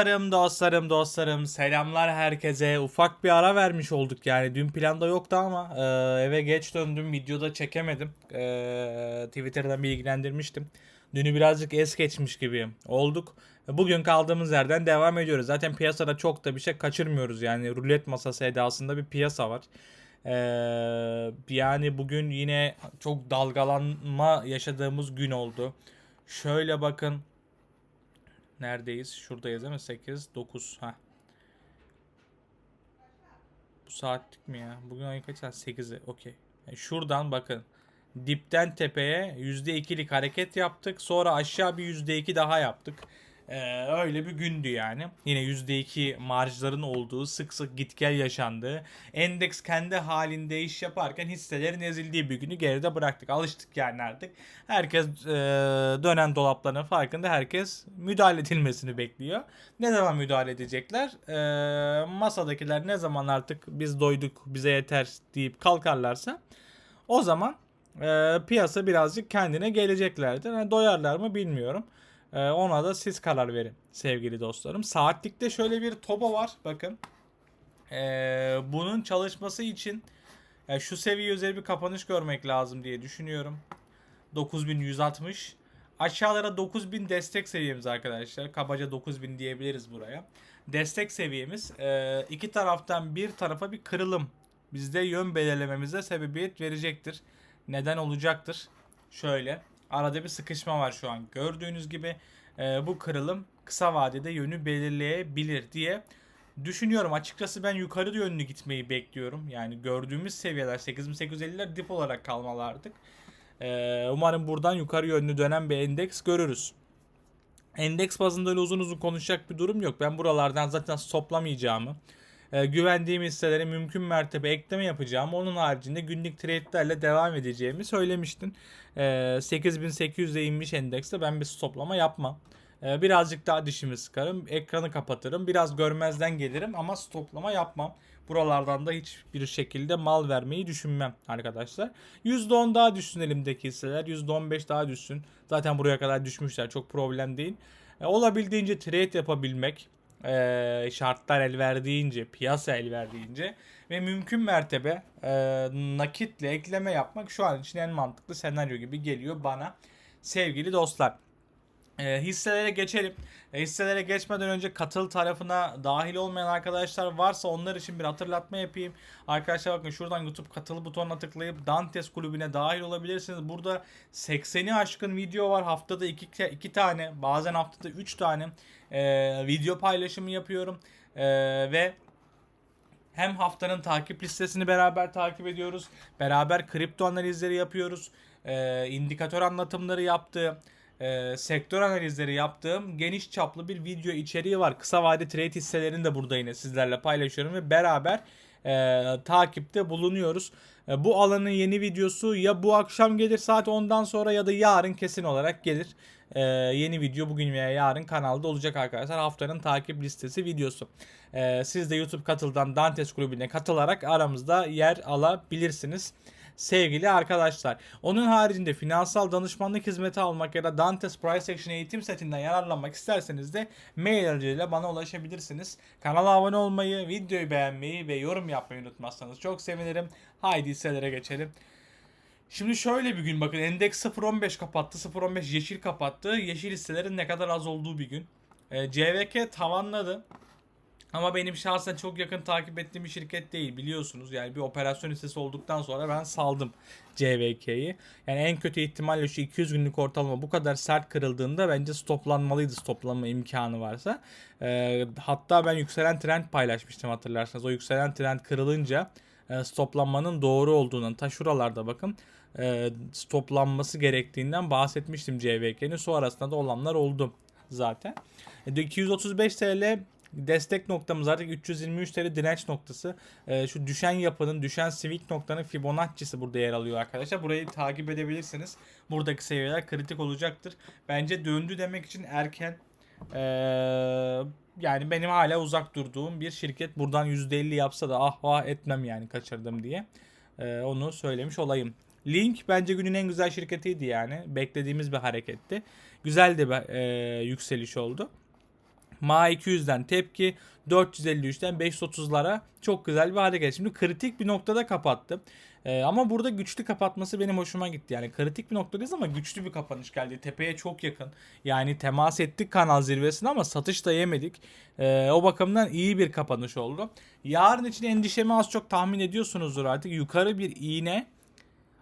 Dostlarım, dostlarım, dostlarım. Selamlar herkese. Ufak bir ara vermiş olduk yani. Dün planda yoktu ama e, eve geç döndüm. Videoda çekemedim. E, Twitter'dan bilgilendirmiştim. Dünü birazcık es geçmiş gibi olduk. Bugün kaldığımız yerden devam ediyoruz. Zaten piyasada çok da bir şey kaçırmıyoruz. Yani rulet masası edasında bir piyasa var. E, yani bugün yine çok dalgalanma yaşadığımız gün oldu. Şöyle bakın. Neredeyiz? Şuradayız değil mi? 8, 9. Ha. Bu saatlik mi ya? Bugün ayın kaç saat? 8'i. Okey. Yani şuradan bakın. Dipten tepeye %2'lik hareket yaptık. Sonra aşağı bir %2 daha yaptık. Ee, öyle bir gündü yani. Yine %2 marjların olduğu, sık sık git gel yaşandığı, endeks kendi halinde iş yaparken hisselerin ezildiği bir günü geride bıraktık. Alıştık yani artık. Herkes e, dönen dolapların farkında. Herkes müdahale edilmesini bekliyor. Ne zaman müdahale edecekler? E, masadakiler ne zaman artık biz doyduk, bize yeter deyip kalkarlarsa o zaman e, piyasa birazcık kendine geleceklerdir. Yani doyarlar mı bilmiyorum. Ee, ona da siz karar verin sevgili dostlarım. Saatlikte şöyle bir toba var bakın. Ee, bunun çalışması için yani şu seviye üzeri bir kapanış görmek lazım diye düşünüyorum. 9160. Aşağılara 9000 destek seviyemiz arkadaşlar. Kabaca 9000 diyebiliriz buraya. Destek seviyemiz e, iki taraftan bir tarafa bir kırılım bizde yön belirlememize sebebiyet verecektir. Neden olacaktır? Şöyle arada bir sıkışma var şu an. Gördüğünüz gibi e, bu kırılım kısa vadede yönü belirleyebilir diye düşünüyorum. Açıkçası ben yukarı yönlü gitmeyi bekliyorum. Yani gördüğümüz seviyeler 8850'ler dip olarak kalmalı artık. E, umarım buradan yukarı yönlü dönen bir endeks görürüz. Endeks bazında öyle uzun uzun konuşacak bir durum yok. Ben buralardan zaten stoplamayacağımı, e, güvendiğim hisselere mümkün mertebe ekleme yapacağım. Onun haricinde günlük trade'lerle devam edeceğimi söylemiştin. E, 8800'e inmiş endekste ben bir stoplama yapmam. E, birazcık daha dişimi sıkarım. Ekranı kapatırım. Biraz görmezden gelirim ama stoplama yapmam. Buralardan da hiçbir şekilde mal vermeyi düşünmem arkadaşlar. %10 daha düşsün elimdeki hisseler. %15 daha düşsün. Zaten buraya kadar düşmüşler. Çok problem değil. E, olabildiğince trade yapabilmek, e, şartlar el verdiğince, piyasa el verdiğince ve mümkün mertebe e, nakitle ekleme yapmak şu an için en mantıklı senaryo gibi geliyor bana sevgili dostlar. E, hisselere geçelim. E, hisselere geçmeden önce katıl tarafına dahil olmayan arkadaşlar varsa onlar için bir hatırlatma yapayım. Arkadaşlar bakın şuradan YouTube katıl butonuna tıklayıp Dantes kulübüne dahil olabilirsiniz. Burada 80'i aşkın video var. Haftada 2 2 tane, bazen haftada 3 tane e, video paylaşımı yapıyorum. E, ve hem haftanın takip listesini beraber takip ediyoruz. Beraber kripto analizleri yapıyoruz. E, indikatör anlatımları yaptığım, e, sektör analizleri yaptığım geniş çaplı bir video içeriği var. Kısa vade trade hisselerini de burada yine sizlerle paylaşıyorum ve beraber e, takipte bulunuyoruz. E, bu alanın yeni videosu ya bu akşam gelir saat 10'dan sonra ya da yarın kesin olarak gelir. E, yeni video bugün veya yarın kanalda olacak arkadaşlar. Haftanın takip listesi videosu. E, siz de YouTube katıldan Dantes Kulübü'ne katılarak aramızda yer alabilirsiniz sevgili arkadaşlar. Onun haricinde finansal danışmanlık hizmeti almak ya da Dantes Price Action eğitim setinden yararlanmak isterseniz de mail aracılığıyla bana ulaşabilirsiniz. Kanala abone olmayı, videoyu beğenmeyi ve yorum yapmayı unutmazsanız çok sevinirim. Haydi hisselere geçelim. Şimdi şöyle bir gün bakın endeks 0.15 kapattı 0.15 yeşil kapattı. Yeşil hisselerin ne kadar az olduğu bir gün. E, CVK tavanladı. Ama benim şahsen çok yakın takip ettiğim bir şirket değil biliyorsunuz. Yani bir operasyon hissesi olduktan sonra ben saldım CVK'yi. Yani en kötü ihtimalle şu 200 günlük ortalama bu kadar sert kırıldığında bence stoplanmalıydı stoplanma imkanı varsa. Ee, hatta ben yükselen trend paylaşmıştım hatırlarsanız. O yükselen trend kırılınca e, stoplanmanın doğru olduğundan ta şuralarda bakın e, stoplanması gerektiğinden bahsetmiştim CVK'nin. Sonrasında da olanlar oldu zaten. E, 235 TL destek noktamız artık 323 TL direnç noktası. Ee, şu düşen yapının, düşen sivik noktanın Fibonacci'si burada yer alıyor arkadaşlar. Burayı takip edebilirsiniz. Buradaki seviyeler kritik olacaktır. Bence döndü demek için erken. Ee, yani benim hala uzak durduğum bir şirket. Buradan %50 yapsa da ah ah etmem yani kaçırdım diye. Ee, onu söylemiş olayım. Link bence günün en güzel şirketiydi yani. Beklediğimiz bir hareketti. Güzel de bir e, yükseliş oldu. Ma 200'den tepki 453'ten 530'lara çok güzel bir hareket. Şimdi kritik bir noktada kapattı. Ee, ama burada güçlü kapatması benim hoşuma gitti. Yani kritik bir noktadayız ama güçlü bir kapanış geldi. Tepeye çok yakın. Yani temas ettik kanal zirvesine ama satış da yemedik. Ee, o bakımdan iyi bir kapanış oldu. Yarın için endişemi az çok tahmin ediyorsunuzdur artık. Yukarı bir iğne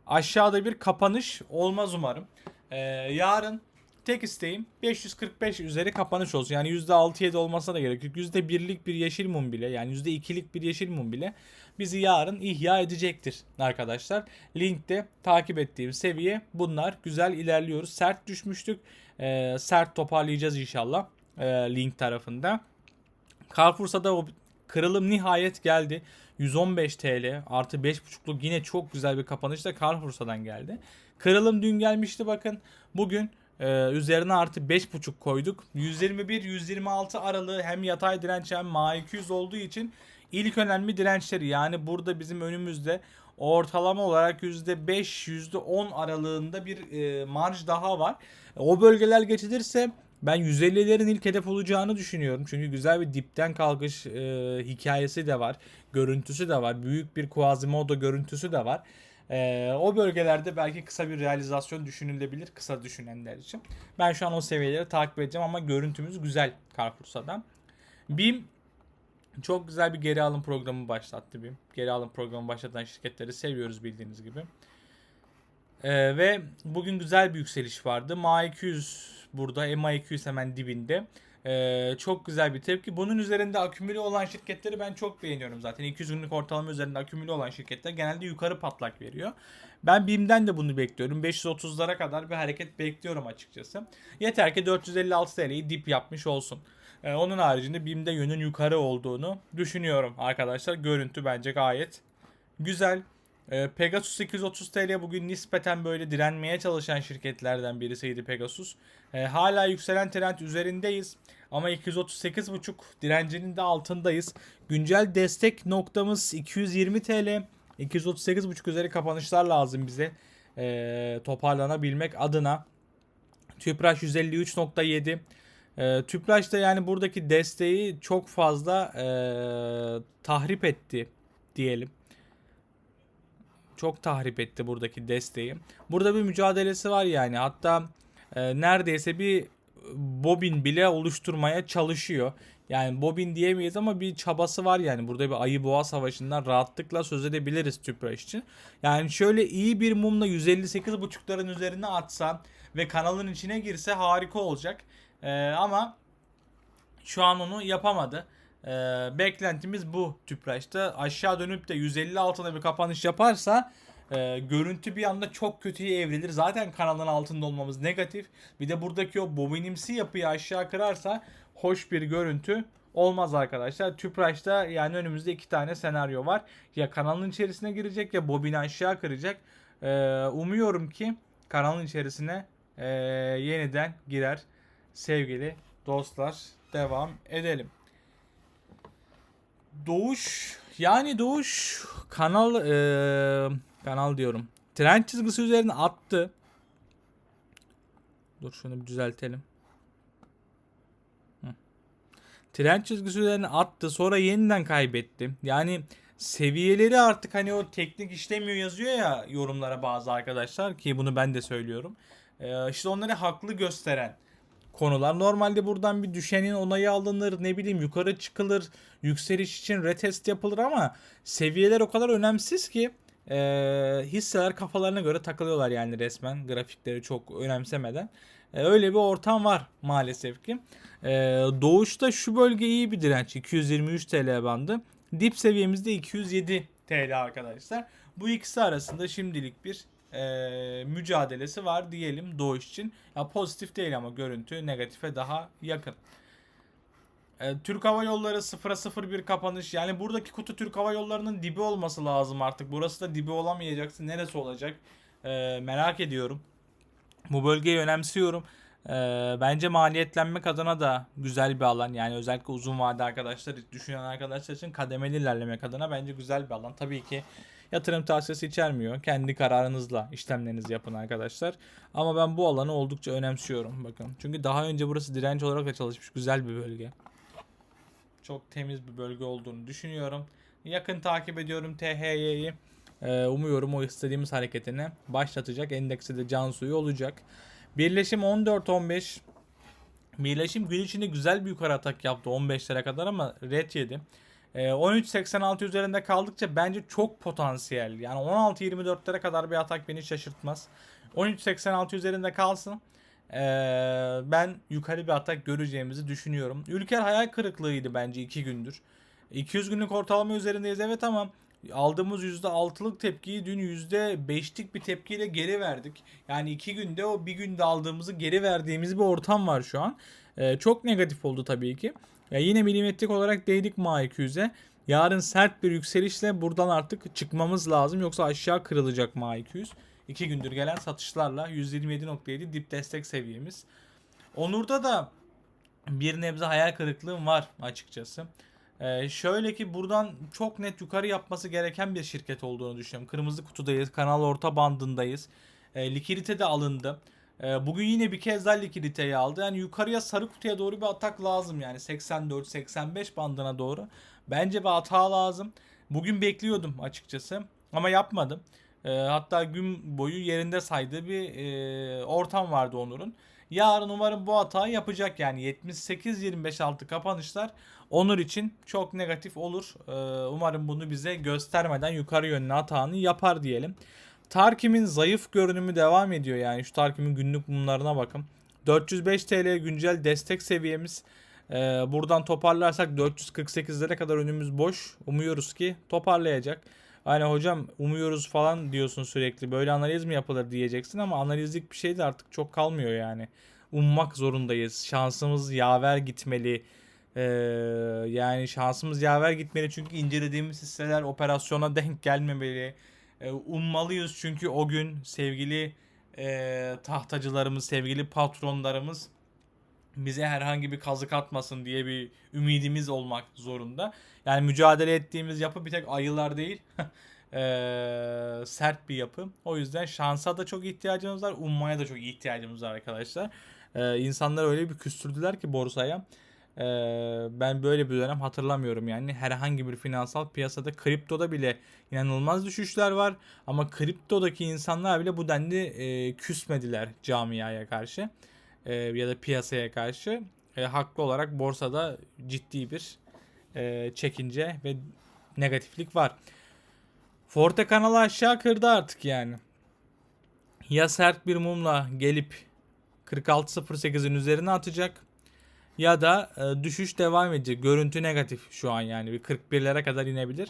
aşağıda bir kapanış olmaz umarım. Ee, yarın tek isteğim 545 üzeri kapanış olsun. Yani %6-7 olmasına da gerek yok. %1'lik bir yeşil mum bile yani %2'lik bir yeşil mum bile bizi yarın ihya edecektir arkadaşlar. Linkte takip ettiğim seviye bunlar. Güzel ilerliyoruz. Sert düşmüştük. Ee, sert toparlayacağız inşallah ee, link tarafında. Carrefour'sa da o kırılım nihayet geldi. 115 TL artı 5.5'luk yine çok güzel bir kapanış da Carrefour'dan geldi. Kırılım dün gelmişti bakın. Bugün e, üzerine artı 5.5 koyduk. 121-126 aralığı hem yatay direnç hem MA200 olduğu için ilk önemli dirençleri yani burada bizim önümüzde ortalama olarak %5 %10 aralığında bir e, marj daha var. O bölgeler geçilirse ben 150'lerin ilk hedef olacağını düşünüyorum. Çünkü güzel bir dipten kalkış e, hikayesi de var. Görüntüsü de var. Büyük bir Quasimodo görüntüsü de var. E, o bölgelerde belki kısa bir realizasyon düşünülebilir kısa düşünenler için. Ben şu an o seviyeleri takip edeceğim ama görüntümüz güzel Carrefour'dan. BİM çok güzel bir geri alım programı başlattı BİM. Geri alım programı başlatan şirketleri seviyoruz bildiğiniz gibi. Ee, ve bugün güzel bir yükseliş vardı. MA200 burada, MA200 hemen dibinde. Ee, çok güzel bir tepki. Bunun üzerinde akümüle olan şirketleri ben çok beğeniyorum zaten. 200 günlük ortalama üzerinde akümüle olan şirketler genelde yukarı patlak veriyor. Ben BİM'den de bunu bekliyorum. 530'lara kadar bir hareket bekliyorum açıkçası. Yeter ki 456 TL'yi dip yapmış olsun. Ee, onun haricinde BİM'de yönün yukarı olduğunu düşünüyorum arkadaşlar. Görüntü bence gayet güzel. Ee, Pegasus 830 TL bugün nispeten böyle direnmeye çalışan şirketlerden birisiydi Pegasus. Ee, hala yükselen trend üzerindeyiz. Ama 238.5 direncinin de altındayız. Güncel destek noktamız 220 TL. 238.5 üzeri kapanışlar lazım bize. Ee, toparlanabilmek adına. Tüpraş 153.7. Ee, Tüpraş da yani buradaki desteği çok fazla ee, tahrip etti diyelim çok tahrip etti buradaki desteği. Burada bir mücadelesi var yani. Hatta e, neredeyse bir bobin bile oluşturmaya çalışıyor. Yani bobin diyemeyiz ama bir çabası var yani. Burada bir ayı boğa savaşından rahatlıkla söz edebiliriz Tüpraş için. Yani şöyle iyi bir mumla 158.5'ların üzerine atsa ve kanalın içine girse harika olacak. E, ama şu an onu yapamadı. Ee, beklentimiz bu Tüpraş'ta. Aşağı dönüp de 150 altına bir kapanış yaparsa e, görüntü bir anda çok kötüye evrilir. Zaten kanalın altında olmamız negatif. Bir de buradaki o bobinimsi yapıyı aşağı kırarsa hoş bir görüntü olmaz arkadaşlar. Tüpraş'ta yani önümüzde iki tane senaryo var. Ya kanalın içerisine girecek ya bobini aşağı kıracak. Ee, umuyorum ki kanalın içerisine e, yeniden girer. Sevgili dostlar devam edelim. Doğuş yani Doğuş kanal e, kanal diyorum. Trend çizgisi üzerine attı. Dur şunu bir düzeltelim. Hı. Trend çizgisi üzerine attı sonra yeniden kaybetti. Yani seviyeleri artık hani o teknik işlemiyor yazıyor ya yorumlara bazı arkadaşlar ki bunu ben de söylüyorum. Ee, işte onları haklı gösteren konular. Normalde buradan bir düşenin onayı alınır, ne bileyim yukarı çıkılır, yükseliş için retest yapılır ama seviyeler o kadar önemsiz ki e, hisseler kafalarına göre takılıyorlar yani resmen grafikleri çok önemsemeden. E, öyle bir ortam var maalesef ki. E, doğuşta şu bölge iyi bir direnç 223 TL bandı. Dip seviyemizde 207 TL arkadaşlar. Bu ikisi arasında şimdilik bir e, mücadelesi var diyelim Doğuş için. Ya pozitif değil ama görüntü negatife daha yakın. E, Türk Hava Yolları 0'a 0 bir kapanış. Yani buradaki kutu Türk Hava Yolları'nın dibi olması lazım artık. Burası da dibi olamayacaksa neresi olacak? E, merak ediyorum. Bu bölgeyi önemsiyorum. E, bence maliyetlenmek adına da güzel bir alan. Yani özellikle uzun vade arkadaşlar, düşünen arkadaşlar için kademeli ilerlemek adına bence güzel bir alan. Tabii ki Yatırım tavsiyesi içermiyor. Kendi kararınızla işlemlerinizi yapın arkadaşlar. Ama ben bu alanı oldukça önemsiyorum bakın. Çünkü daha önce burası direnç olarak da çalışmış güzel bir bölge. Çok temiz bir bölge olduğunu düşünüyorum. Yakın takip ediyorum THY'yi. Ee, umuyorum o istediğimiz hareketini başlatacak. Endeksi de can suyu olacak. Birleşim 14-15. Birleşim gün içinde güzel bir yukarı atak yaptı 15'lere kadar ama red yedi. Ee, 13.86 üzerinde kaldıkça bence çok potansiyel. Yani 16-24'lere kadar bir atak beni şaşırtmaz. 13.86 üzerinde kalsın. Ee, ben yukarı bir atak göreceğimizi düşünüyorum. Ülker hayal kırıklığıydı bence 2 gündür. 200 günlük ortalama üzerindeyiz evet ama aldığımız %6'lık tepkiyi dün %5'lik bir tepkiyle geri verdik. Yani 2 günde o bir günde aldığımızı geri verdiğimiz bir ortam var şu an. Ee, çok negatif oldu tabii ki. Ya yine milimetrik olarak değdik MA 200'e. Yarın sert bir yükselişle buradan artık çıkmamız lazım. Yoksa aşağı kırılacak MA 200. 2 gündür gelen satışlarla 127.7 dip destek seviyemiz. Onur'da da bir nebze hayal kırıklığım var açıkçası. Ee, şöyle ki buradan çok net yukarı yapması gereken bir şirket olduğunu düşünüyorum. Kırmızı kutudayız, kanal orta bandındayız. Ee, likidite de alındı. Ee, bugün yine bir kez daha likiditeyi aldı. Yani yukarıya sarı kutuya doğru bir atak lazım yani 84-85 bandına doğru. Bence bir hata lazım. Bugün bekliyordum açıkçası ama yapmadım. Ee, hatta gün boyu yerinde saydığı bir e, ortam vardı Onur'un. Yarın umarım bu hatayı yapacak yani 78-25-6 kapanışlar Onur için çok negatif olur. Ee, umarım bunu bize göstermeden yukarı yönlü hatanı yapar diyelim. Tarkim'in zayıf görünümü devam ediyor yani şu Tarkim'in günlük mumlarına bakın. 405 TL güncel destek seviyemiz. Ee, buradan toparlarsak 448'lere kadar önümüz boş. Umuyoruz ki toparlayacak. Hani hocam umuyoruz falan diyorsun sürekli. Böyle analiz mi yapılır diyeceksin ama analizlik bir şey de artık çok kalmıyor yani. Ummak zorundayız. Şansımız yaver gitmeli. Ee, yani şansımız yaver gitmeli çünkü incelediğimiz hisseler operasyona denk gelmemeli. Ee, ummalıyız çünkü o gün sevgili e, tahtacılarımız, sevgili patronlarımız bize herhangi bir kazık atmasın diye bir ümidimiz olmak zorunda. Yani mücadele ettiğimiz yapı bir tek ayılar değil. Eee, sert bir yapı. O yüzden şansa da çok ihtiyacımız var. Ummaya da çok ihtiyacımız var arkadaşlar. Eee insanlar öyle bir küstürdüler ki borsaya. Eee, ben böyle bir dönem hatırlamıyorum yani. Herhangi bir finansal piyasada kriptoda bile inanılmaz düşüşler var. Ama kriptodaki insanlar bile bu denli eee, küsmediler camiaya karşı. Eee, ya da piyasaya karşı. E, haklı olarak borsada ciddi bir e, çekince ve negatiflik var. Forte kanalı aşağı kırdı artık yani. Ya sert bir mumla gelip 46.08'in üzerine atacak ya da e, düşüş devam edecek. Görüntü negatif şu an yani bir 41'lere kadar inebilir.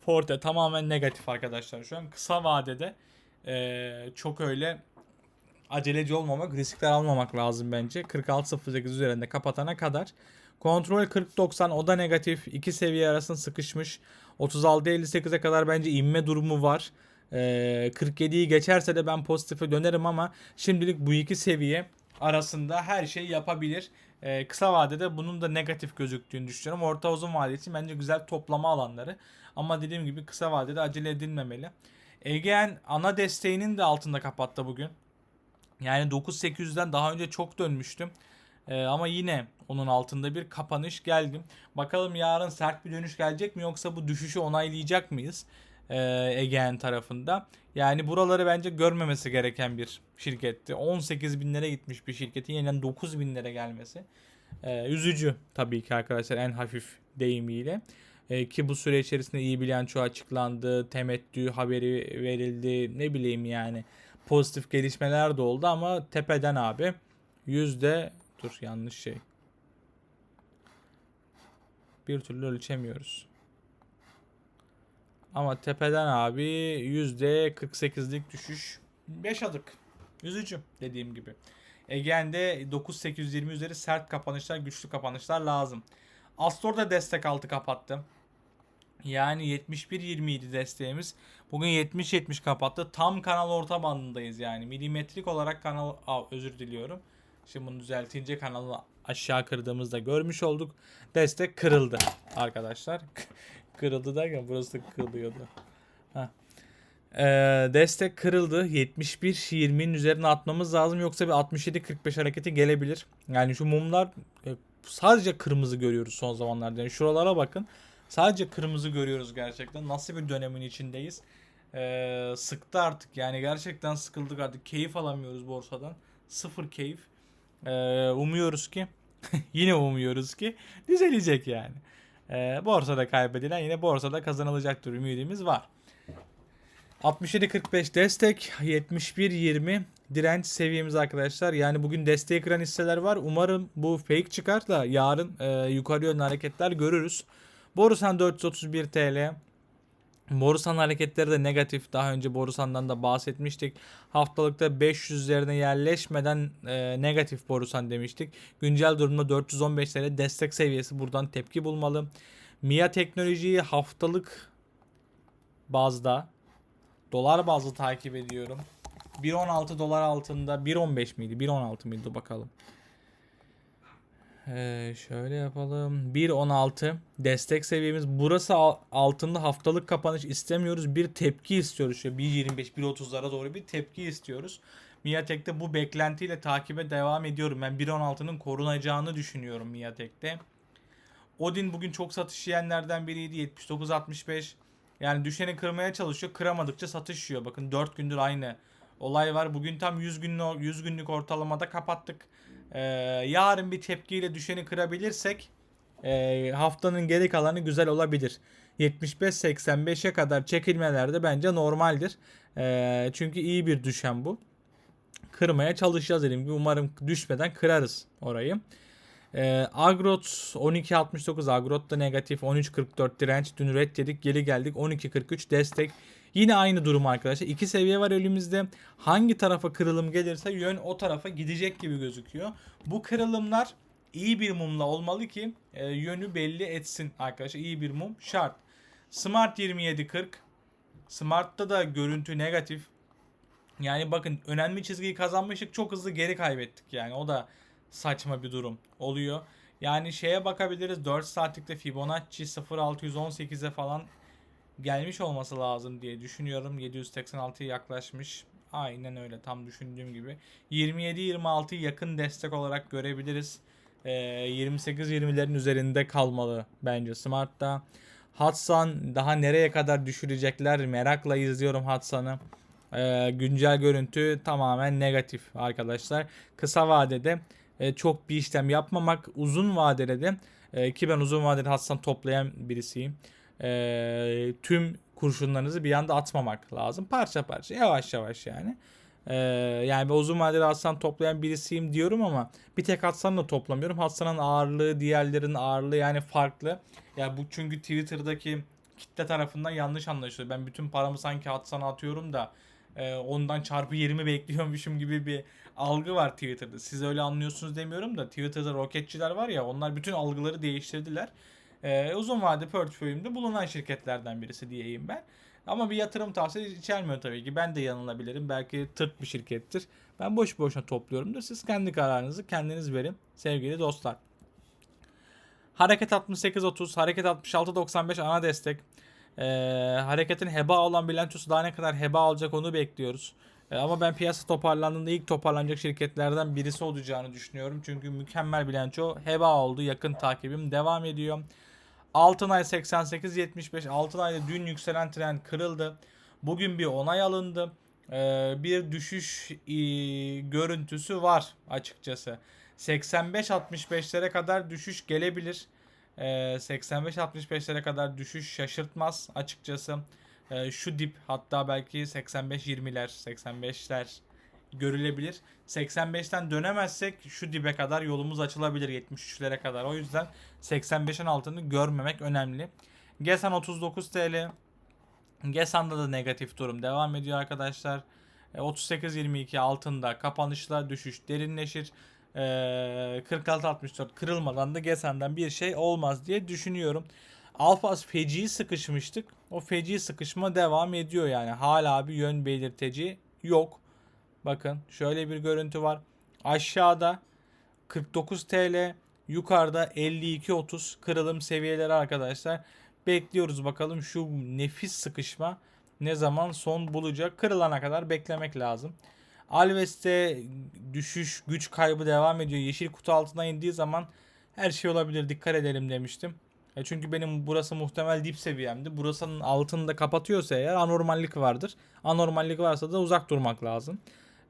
Forte tamamen negatif arkadaşlar şu an. Kısa vadede e, çok öyle aceleci olmamak, riskler almamak lazım bence. 46.08 üzerinde kapatana kadar. Kontrol 40.90 o da negatif. İki seviye arasında sıkışmış. 36.58'e kadar bence inme durumu var. Ee, 47'yi geçerse de ben pozitife dönerim ama şimdilik bu iki seviye arasında her şey yapabilir. Ee, kısa vadede bunun da negatif gözüktüğünü düşünüyorum. Orta uzun vade için bence güzel toplama alanları. Ama dediğim gibi kısa vadede acele edilmemeli. Egean ana desteğinin de altında kapattı bugün. Yani 9800'den daha önce çok dönmüştüm. Ee, ama yine onun altında bir kapanış geldim. Bakalım yarın sert bir dönüş gelecek mi yoksa bu düşüşü onaylayacak mıyız ee, Egean tarafında? Yani buraları bence görmemesi gereken bir şirketti. 18 binlere gitmiş bir şirketin yeniden 9 binlere gelmesi. Ee, üzücü tabii ki arkadaşlar en hafif deyimiyle. Ee, ki bu süre içerisinde iyi bilanço açıklandı, temettü haberi verildi, ne bileyim yani pozitif gelişmeler de oldu ama tepeden abi yüzde dur yanlış şey. Bir türlü ölçemiyoruz. Ama tepeden abi yüzde 48'lik düşüş yaşadık. Üzücü dediğim gibi. Ege'nde 9820 üzeri sert kapanışlar, güçlü kapanışlar lazım. Astor da destek altı kapattı. Yani 71-27 desteğimiz. Bugün 70-70 kapattı. Tam kanal orta bandındayız yani. Milimetrik olarak kanal... Aa, özür diliyorum. Şimdi bunu düzeltince kanalı aşağı kırdığımızda görmüş olduk. Destek kırıldı arkadaşlar. Kırıldı derken burası da kırılıyordu. Ee, destek kırıldı. 71-20'nin üzerine atmamız lazım. Yoksa bir 67-45 hareketi gelebilir. Yani şu mumlar e, sadece kırmızı görüyoruz son zamanlarda. Yani şuralara bakın. Sadece kırmızı görüyoruz gerçekten. Nasıl bir dönemin içindeyiz. Ee, sıktı artık. Yani gerçekten sıkıldık artık. Keyif alamıyoruz borsadan. Sıfır keyif. Ee, umuyoruz ki yine umuyoruz ki düzelecek yani. Ee, borsada kaybedilen yine borsada kazanılacaktır ümidimiz var. 67.45 destek, 71.20 direnç seviyemiz arkadaşlar. Yani bugün desteği kıran hisseler var. Umarım bu fake çıkar da yarın e, yukarı yönlü hareketler görürüz. Borusan 431 TL. Borusan hareketleri de negatif. Daha önce Borusan'dan da bahsetmiştik. Haftalıkta 500 üzerine yerleşmeden e, negatif Borusan demiştik. Güncel durumda 415 TL destek seviyesi buradan tepki bulmalı. MIA teknolojiyi haftalık bazda dolar bazlı takip ediyorum. 1.16 dolar altında 1.15 miydi? 1.16 mıydı bakalım. Ee, şöyle yapalım. 1.16 destek seviyemiz. Burası al- altında haftalık kapanış istemiyoruz. Bir tepki istiyoruz. Şöyle 1.25 1.30'lara doğru bir tepki istiyoruz. Miatek'te bu beklentiyle takibe devam ediyorum. Ben 1.16'nın korunacağını düşünüyorum Miatek'te. Odin bugün çok satış yiyenlerden biriydi. 79.65. Yani düşeni kırmaya çalışıyor. Kıramadıkça satış yiyor. Bakın 4 gündür aynı olay var. Bugün tam 100 günlük 100 günlük ortalamada kapattık. Ee, yarın bir tepkiyle düşeni kırabilirsek e, haftanın geri kalanı güzel olabilir. 75-85'e kadar çekilmeler de bence normaldir. Ee, çünkü iyi bir düşen bu. Kırmaya çalışacağız dedim. Umarım düşmeden kırarız orayı. Ee, Agrot 12.69 Agrot da negatif 13.44 direnç dün red dedik geri geldik 12.43 destek yine aynı durum arkadaşlar. İki seviye var elimizde. Hangi tarafa kırılım gelirse yön o tarafa gidecek gibi gözüküyor. Bu kırılımlar iyi bir mumla olmalı ki e, yönü belli etsin arkadaşlar. İyi bir mum şart. Smart 27.40 Smart'ta da görüntü negatif. Yani bakın önemli çizgiyi kazanmıştık çok hızlı geri kaybettik yani. O da saçma bir durum oluyor. Yani şeye bakabiliriz. 4 saatlikte Fibonacci 0618'e falan gelmiş olması lazım diye düşünüyorum. 786'ya yaklaşmış. Aynen öyle tam düşündüğüm gibi. 27-26'yı yakın destek olarak görebiliriz. Ee, 28-20'lerin üzerinde kalmalı bence Smart'ta. Hatsan daha nereye kadar düşürecekler merakla izliyorum Hatsan'ı. Ee, güncel görüntü tamamen negatif arkadaşlar. Kısa vadede e, çok bir işlem yapmamak uzun vadede de e, ki ben uzun vadede Hatsan toplayan birisiyim. E, tüm kurşunlarınızı bir anda atmamak lazım. Parça parça yavaş yavaş yani. E, yani ben uzun vadede Hatsan toplayan birisiyim diyorum ama bir tek Hatsan'la toplamıyorum. Hatsan'ın ağırlığı diğerlerinin ağırlığı yani farklı. Ya yani bu çünkü Twitter'daki kitle tarafından yanlış anlaşılıyor. Ben bütün paramı sanki Hatsan'a atıyorum da e, ondan çarpı 20 bekliyormuşum gibi bir algı var Twitter'da. Siz öyle anlıyorsunuz demiyorum da Twitter'da roketçiler var ya onlar bütün algıları değiştirdiler. E, uzun vade portföyümde bulunan şirketlerden birisi diyeyim ben. Ama bir yatırım tavsiyesi içermiyor tabii ki. Ben de yanılabilirim. Belki tırt bir şirkettir. Ben boş boşuna topluyorumdur. Siz kendi kararınızı kendiniz verin sevgili dostlar. Hareket 68.30, hareket 66.95 ana destek. Ee, hareketin heba olan bilançosu daha ne kadar heba olacak onu bekliyoruz. Ee, ama ben piyasa toparlandığında ilk toparlanacak şirketlerden birisi olacağını düşünüyorum. Çünkü mükemmel bilanço heba oldu. Yakın takibim devam ediyor. Altınay 88.75. Altınay'da dün yükselen trend kırıldı. Bugün bir onay alındı. Ee, bir düşüş e, görüntüsü var açıkçası. 85-65'lere kadar düşüş gelebilir. Ee, 85-65'lere kadar düşüş şaşırtmaz açıkçası. Ee, şu dip hatta belki 85-20'ler 85'ler görülebilir. 85'ten dönemezsek şu dibe kadar yolumuz açılabilir 73'lere kadar. O yüzden 85'in altını görmemek önemli. Gesan 39 TL. Gesan'da da negatif durum devam ediyor arkadaşlar. E, 38-22 altında kapanışlar düşüş derinleşir. E, 46-64 kırılmadan da Gesan'dan bir şey olmaz diye düşünüyorum. Alfas feci sıkışmıştık. O feci sıkışma devam ediyor yani. Hala bir yön belirteci yok. Bakın şöyle bir görüntü var. Aşağıda 49 TL, yukarıda 52.30 kırılım seviyeleri arkadaşlar. Bekliyoruz bakalım şu nefis sıkışma ne zaman son bulacak? Kırılana kadar beklemek lazım. Alves'te düşüş, güç kaybı devam ediyor. Yeşil kutu altına indiği zaman her şey olabilir. Dikkat edelim demiştim. E çünkü benim burası muhtemel dip seviyemdi. Burasının altını da kapatıyorsa eğer anormallik vardır. Anormallik varsa da uzak durmak lazım.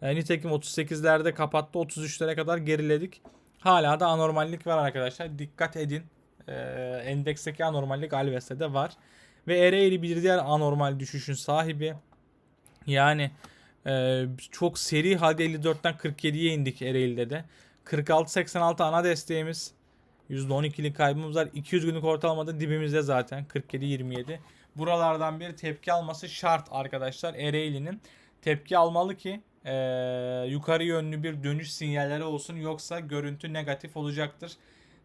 E, nitekim 38'lerde kapattı. 33'lere kadar geriledik. Hala da anormallik var arkadaşlar. Dikkat edin. E, endeksteki anormallik Alves'te de var. Ve Ereğli bir diğer anormal düşüşün sahibi. Yani e, çok seri halde 54'ten 47'ye indik Ereğli'de de. 46-86 ana desteğimiz. %12'lik kaybımız var. 200 günlük ortalamada dibimizde zaten 47-27. Buralardan bir tepki alması şart arkadaşlar. Ereğli'nin tepki almalı ki e, yukarı yönlü bir dönüş sinyalleri olsun. Yoksa görüntü negatif olacaktır.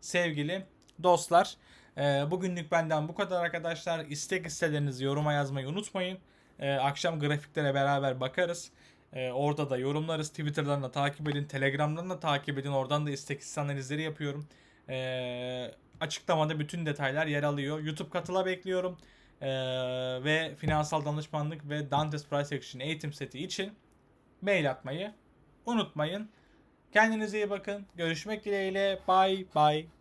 Sevgili dostlar. e, bugünlük benden bu kadar arkadaşlar. İstek istelerinizi yoruma yazmayı unutmayın. E, akşam grafiklere beraber bakarız. E, orada da yorumlarız. Twitter'dan da takip edin. Telegram'dan da takip edin. Oradan da istek iste analizleri yapıyorum. E, açıklamada bütün detaylar yer alıyor. YouTube katıla bekliyorum. E, ve finansal danışmanlık ve Dante's Price Action eğitim seti için mail atmayı unutmayın. Kendinize iyi bakın. Görüşmek dileğiyle. Bye bye.